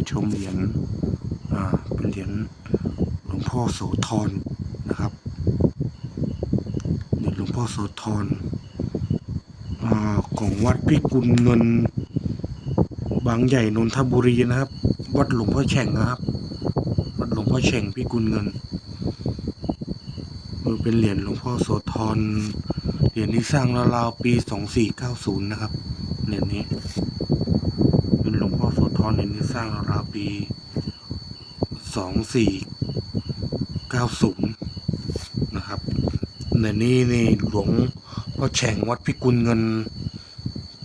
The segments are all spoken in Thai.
มาชมเหรียญอ่าเป็นเหรียญหลวงพ่อโสธรนะครับเหรียญหลวงพ่อโสธรอ่าของวัดพิกุลเงินบางใหญ่นนทบุรีนะครับ วัดหลวงพ่อแฉ่งนะครับวัดหลวงพ่อแฉ่งพิกุลเงินเออเป็นเหรียญหลวงพ่อโสธรเหรียญนี้สร้างราวๆปีสองสี่เก้าศูนย์นะครับเหรียญนี้ รเหรียญนี้สร้างราวปีสองสี่เก้าศูนย์นะครับในนี้นี่หลวงพ่อแฉ่งวัดพิกุลเงิน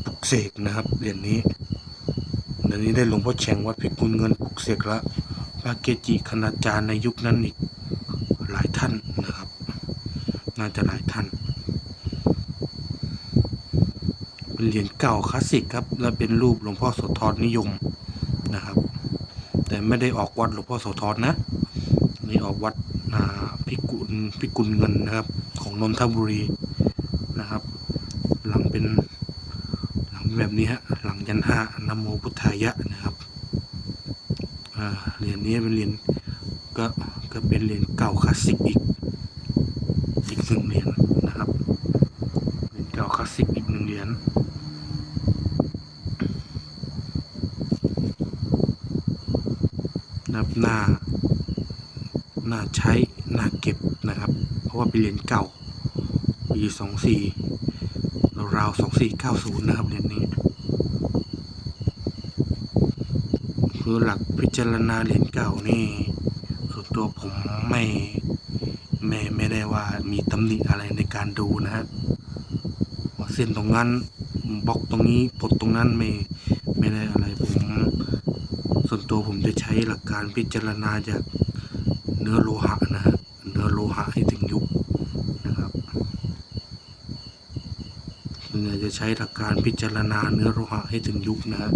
ปลุกเสกนะครับเหรียญนี้เดี๋ยวนี้ได้หลวงพ่อแฉ่งวัดพิกุลเงินปลุกเสกละพระเกจิคณาจารย์ในยุคนั้นอีกหลายท่านนะครับ น่าจะหลายท่านเป็นเหรียญเก่าคลาสสิกครับ และเป็นรูปหลวงพ่อโสธรนิยม นะครับ แต่ไม่ได้ออกวัดหลวงพ่อโสธรนะ นี่ออกวัดพิกุลพิกุลเงินนะครับ ของนนทบุรีนะครับ หลังเป็นหลังแบบนี้ฮะหลังยันห้านโมพุทธายะนะครับเหรียญนี้เป็นเหรียญก็ก็เป็นเหรียญเก่าคลาสสิกอีกอีกหนึ่งเหรียญนะครับเหรียญเก่าคลาสสิกอีกหนึ่งเหรียญ นับหน้าหน้าใช้หน้าเก็บนะครับ เพราะว่าเป็นเหรียญเก่าปีสองสี่ราวสองสี่เก้าศูนย์นะครับเหรียญนี้ คือหลักพิจารณาเหรียญเก่านี่ส่วนตัวผมไม่ไม่ไม่ได้ว่ามีตำหนิอะไรในการดูนะฮะเส้นตรงนั้นบล็อกตรงนี้ปลดตรงนั้นไม่ไม่ได้อะไร ส่วนตัวผมจะใช้หลักการพิจารณาจากเนื้อโลหะนะฮะเนื้อโลหะให้ถึงยุคนะครับส่วนใหญ่จะใช้หลักการพิจารณาเนื้อโลหะให้ถึงยุคนะฮะ